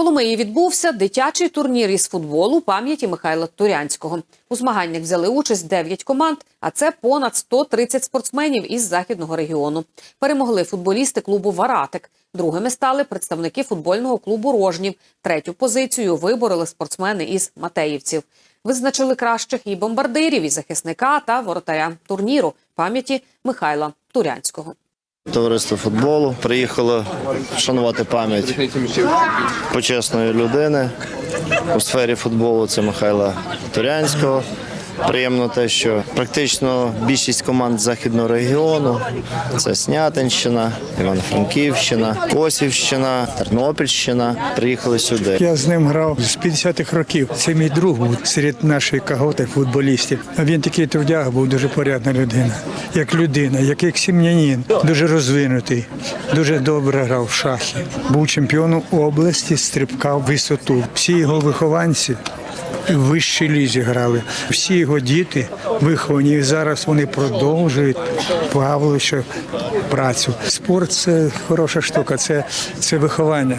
Коломиї відбувся дитячий турнір із футболу пам'яті Михайла Турянського. У змаганнях взяли участь 9 команд, а це понад 130 спортсменів із західного регіону. Перемогли футболісти клубу Варатик. Другими стали представники футбольного клубу Рожнів. Третю позицію вибороли спортсмени із Матеївців. Визначили кращих і бомбардирів, і захисника та воротаря турніру пам'яті Михайла Турянського. Товариство футболу приїхало вшанувати пам'ять почесної людини у сфері футболу. Це Михайла Турянського. Приємно те, що практично більшість команд західного регіону це Снятинщина, Івано-Франківщина, Косівщина, Тернопільщина. Приїхали сюди. Я з ним грав з 50-х років. Це мій друг був серед нашої коготи футболістів. А він такий трудяга був дуже порядна людина, як людина, як, як сім'янин, дуже розвинутий, дуже добре грав в шахи. Був чемпіоном області, стрибка в висоту. Всі його вихованці. В вищій лізі грали. Всі його діти виховані. І зараз вони продовжують Павловича працю. Спорт це хороша штука, це, це виховання.